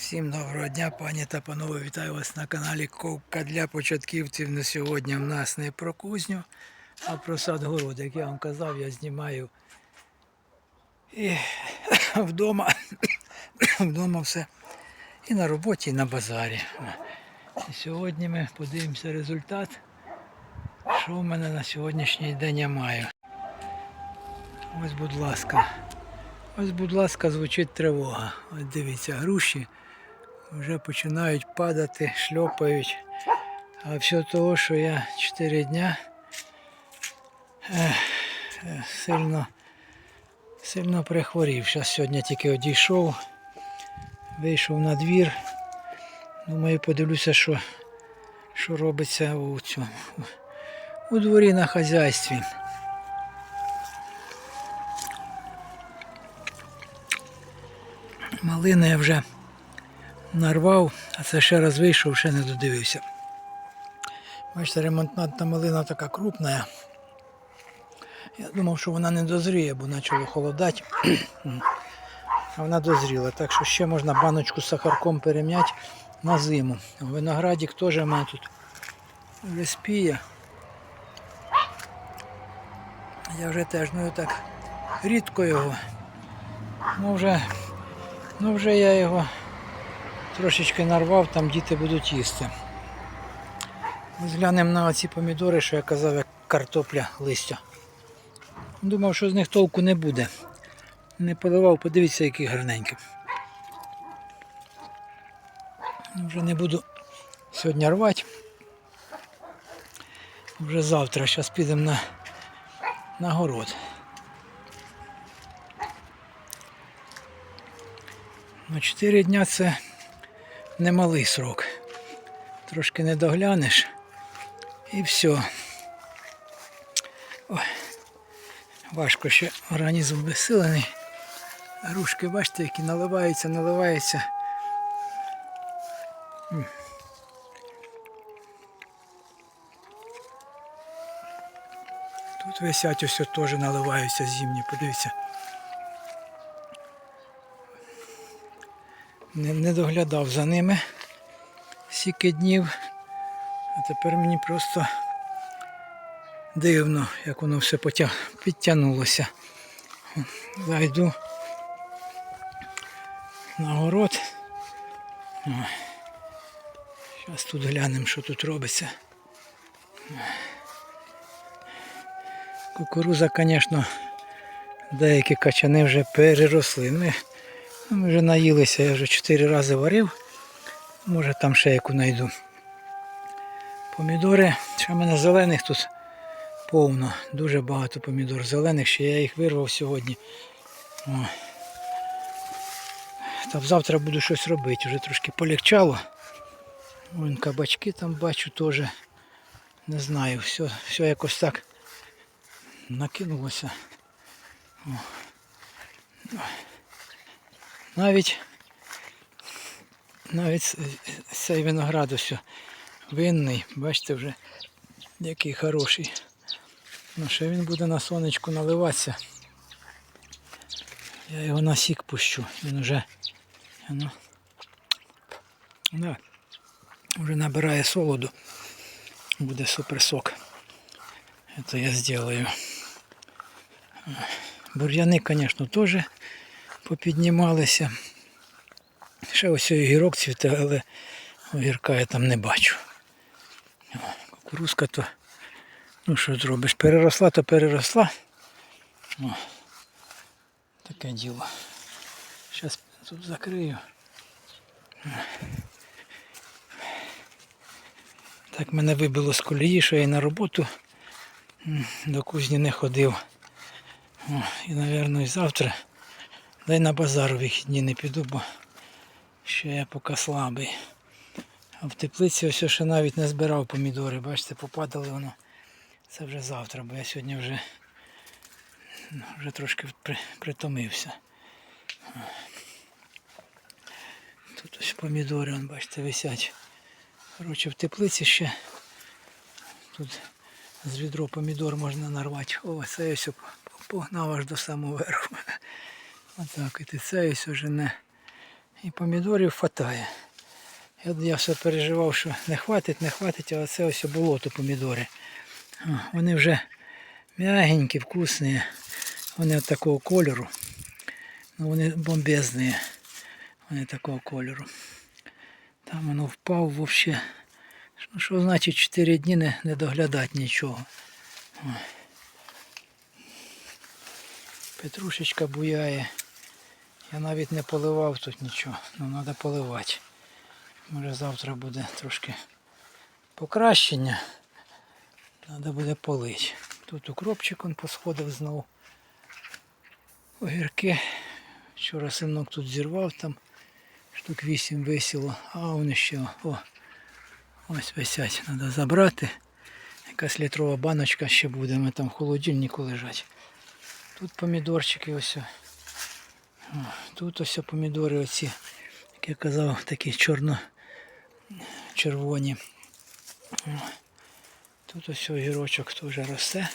Всім доброго дня, пані та панове. Вітаю вас на каналі Ковка для початківців. На сьогодні в нас не про кузню, а про сад город. Як я вам казав, я знімаю і вдома, вдома все. І на роботі, і на базарі. І сьогодні ми подивимося результат, що в мене на сьогоднішній день я маю. Ось, будь ласка. Ось, будь ласка, звучить тривога. Ось дивіться, груші вже починають падати, шльопають. А все того, що я 4 дня сильно, сильно прихворів. Зараз сьогодні тільки одійшов, вийшов на двір. Думаю, подивлюся, що, що робиться у цьому. У дворі на хазяйстві. Малини я вже нарвав, а це ще раз вийшов, ще не додивився. Бачите, ремонтна малина така крупна. Я думав, що вона не дозріє, бо почало холодати. А вона дозріла. Так що ще можна баночку з сахарком перем'яти на зиму. Виноградик теж в мене тут вже спіє. Я вже теж ну так рідко його. Ну вже, ну вже я його трошечки нарвав, там діти будуть їсти. Ось глянемо на ці помідори, що я казав, як картопля листя. Думав, що з них толку не буде. Не поливав, подивіться, які гарненькі. Вже не буду сьогодні рвати. Вже завтра, зараз підемо на, на город. Ну, 4 дня це немалий срок. Трошки не доглянеш і все. Ой. Важко ще організм безсилений. Грушки, бачите, які наливаються, наливаються. Тут висять ось теж наливаються зимні, подивіться. Не, не доглядав за ними стільки днів. А тепер мені просто дивно, як воно все потяг... підтягнулося. Зайду на город. Зараз тут глянемо, що тут робиться. Кукуруза, звісно, деякі качани вже переросли. Ми, ми вже наїлися, я вже 4 рази варив. Може там ще яку знайду. Помідори, ще в мене зелених тут повно, дуже багато помідор зелених, ще я їх вирвав сьогодні. О. Та завтра буду щось робити, вже трошки полегчало. Вон кабачки там бачу теж. Не знаю, все, все якось так накинулося. О. Навіть навіть цей виноград ось винний, бачите вже який хороший. Ну ще він буде на сонечку наливатися. Я його на сік пущу. Він вже ну, да, вже набирає солоду. Буде супер сок. Это я сделаю. Бур'яни, звісно, теж попіднімалися. Ще ось огірок цвіте, але огірка я там не бачу. Кукурузка то, ну що зробиш, переросла, то переросла. О, таке діло. Зараз тут закрию. Так мене вибило з колії, що я на роботу до кузні не ходив. О, і, мабуть, і завтра. Дай на базар вихідні не піду, бо ще я поки слабий. А в теплиці ось ще навіть не збирав помідори. Бачите, попадали воно. Це вже завтра, бо я сьогодні вже, вже трошки при- притомився. Тут ось помідори, вон, бачите, висять. Коротше, в теплиці ще тут з відро помідор можна нарвати. О, це ось погнав аж до самого верху. Отак, і це уже не І помідорів хватає. Я, я все переживав, що не хватить, не хватить, а це ось болото помідори. О, Вони вже м'ягенькі, вкусні. Вони от такого кольору. Ну, вони бомбезні. Вони такого кольору. Там воно впав взагалі. Ну, що значить 4 дні не, не доглядати нічого. Ой. Петрушечка буяє. Я навіть не поливав тут нічого. Ну треба поливати. Може завтра буде трошки покращення. Треба буде полити. Тут укропчик он посходив знову. Огірки. Вчора синок тут зірвав там. Штук 8 висіло. А вони ще о, ось висять. Треба забрати. Якась літрова баночка ще буде. Ми там в холодильнику лежать. Тут помідорчики ось. Тут ось помідори оці, як я казав, такі чорно-червоні. Тут ось огірочок теж росте.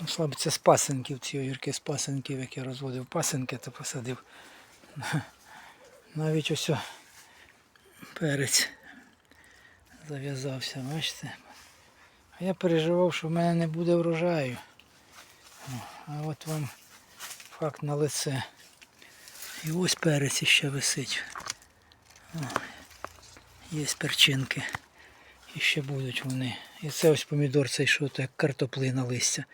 Ну, слабо, це з пасенків, ці огірки з пасенків, як я розводив пасенки, то посадив. Навіть ось перець зав'язався, бачите? А я переживав, що в мене не буде врожаю. А от вам факт на лице. І ось перець ще висить. О, є перчинки. І ще будуть вони. І це ось помідор цей, що так картоплина листя.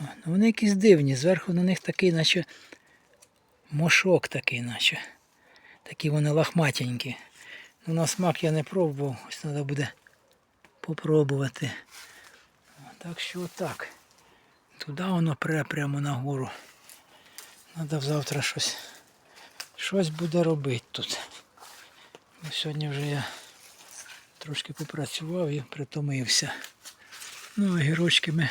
О, ну вони якісь дивні. Зверху на них такий, наче мошок такий, наче. Такі вони лахматенькі. Ну, на смак я не пробував. Ось треба буде попробувати. Так що так. Туди воно пре прямо нагору. Треба завтра щось, щось буде робити тут. Бо сьогодні вже я трошки попрацював і притомився. Ну, огірочки ми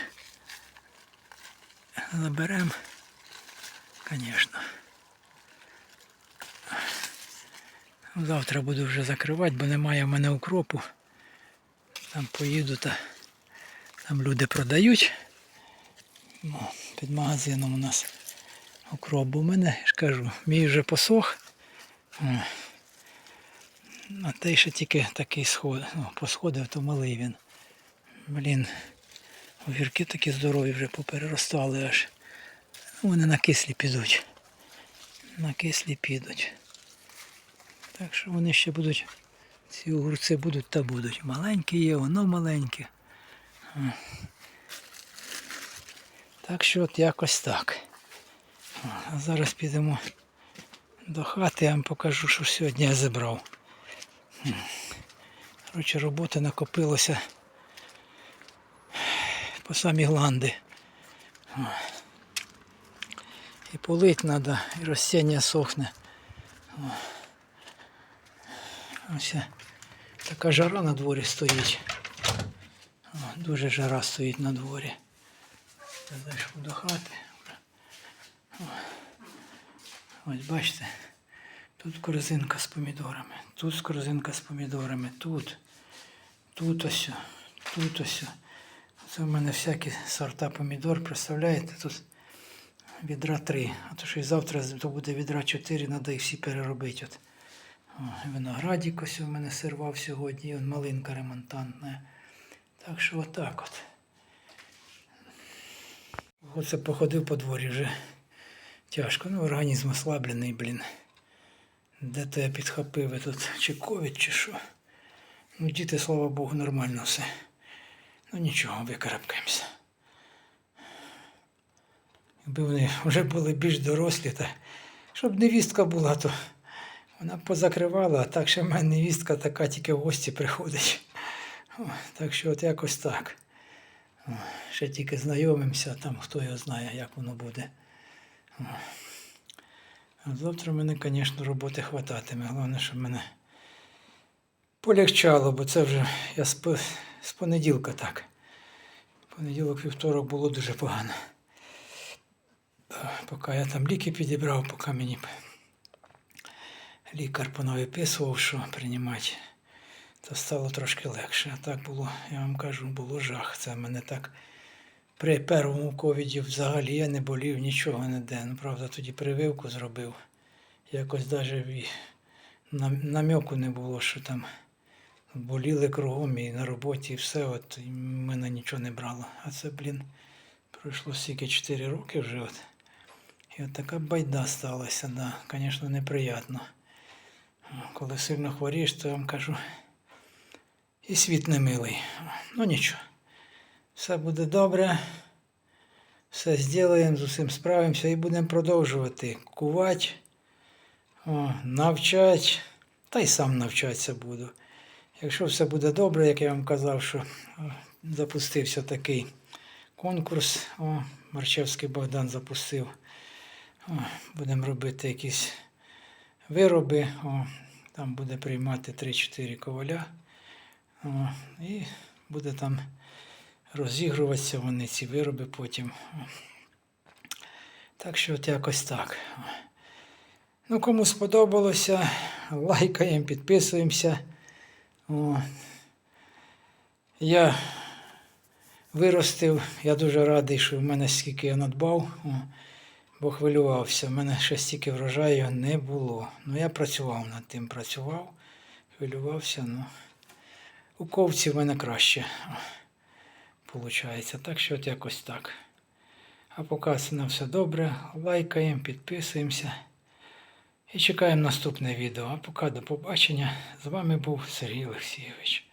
наберемо, звісно. Завтра буду вже закривати, бо немає в мене укропу. Там поїду та там люди продають. Ну, під магазином у нас укроп був у мене, ж кажу, мій вже посох. А той ще тільки такий сход, ну, посходив, то малий він. Блін, огірки такі здорові вже попереростали аж. Вони на кислі підуть. На кислі підуть. Так що вони ще будуть, ці огурці будуть та будуть. Маленькі є, воно маленьке. Так що от якось так. А зараз підемо до хати, я вам покажу, що сьогодні я забрав. Коротше, роботи накопилося по самі гланди. І полить треба, і розсіння сохне. Ось така жара на дворі стоїть. Дуже жара стоїть на дворі. Я зайшов до хати. Ось бачите, тут корзинка з помідорами, тут корзинка з помідорами, тут, тут ось, тут ось. Це в мене всякі сорта помідор, представляєте, тут відра три. А то що і завтра то буде відра чотири, треба їх всі переробити. От. О, виноградик ось у мене сирвав сьогодні, і малинка ремонтантна. Так що отак от. Оце походив по дворі вже тяжко. Ну, організм ослаблений, блін. Де я підхопив тут чи ковід, чи що. Ну, діти, слава Богу, нормально все. Ну нічого, викарабкаємося. Якби вони вже були більш дорослі, та щоб невістка була, то вона б позакривала, а так ще в мене невістка така тільки в гості приходить. О, так що от якось так. О, ще тільки знайомимося, там хто його знає, як воно буде. А завтра мене, звісно, роботи хвататиме. Головне, щоб мене полегчало, бо це вже я з, з понеділка так. Понеділок, вівторок було дуже погано. Поки я там ліки підібрав, поки мені лікар понавиписував, що приймати, то стало трошки легше. А так було, я вам кажу, було жах. Це мене так. При першому ковіді взагалі я не болів, нічого не де. Ну, правда, тоді прививку зробив. Якось навіть нам- намеку не було, що там боліли кругом і на роботі, і все, от і мене нічого не брало. А це, блін, пройшло стільки 4 роки вже. От. І от така байда сталася, да. Звісно, неприємно. Коли сильно хворієш, то я вам кажу, і світ не милий. Ну нічого. Все буде добре. Все зробимо, з усім справимося і будемо продовжувати кувати, навчати, та й сам навчатися буду. Якщо все буде добре, як я вам казав, що запустився такий конкурс, о, Марчевський Богдан запустив. О, будемо робити якісь вироби. О, там буде приймати 3-4 коваля. О, і буде там розігруватися вони ці вироби потім. Так що от якось так. Ну, кому сподобалося, лайкаємо, підписуємося. О. Я виростив, я дуже радий, що в мене скільки я надбав, о, бо хвилювався. В мене ще стільки врожаю не було. Ну, я працював над тим, працював, хвилювався. Ну, у ковці в мене краще виходить. Так що от якось так. А поки на все добре, лайкаємо, підписуємося і чекаємо наступне відео. А поки до побачення. З вами був Сергій Олексійович.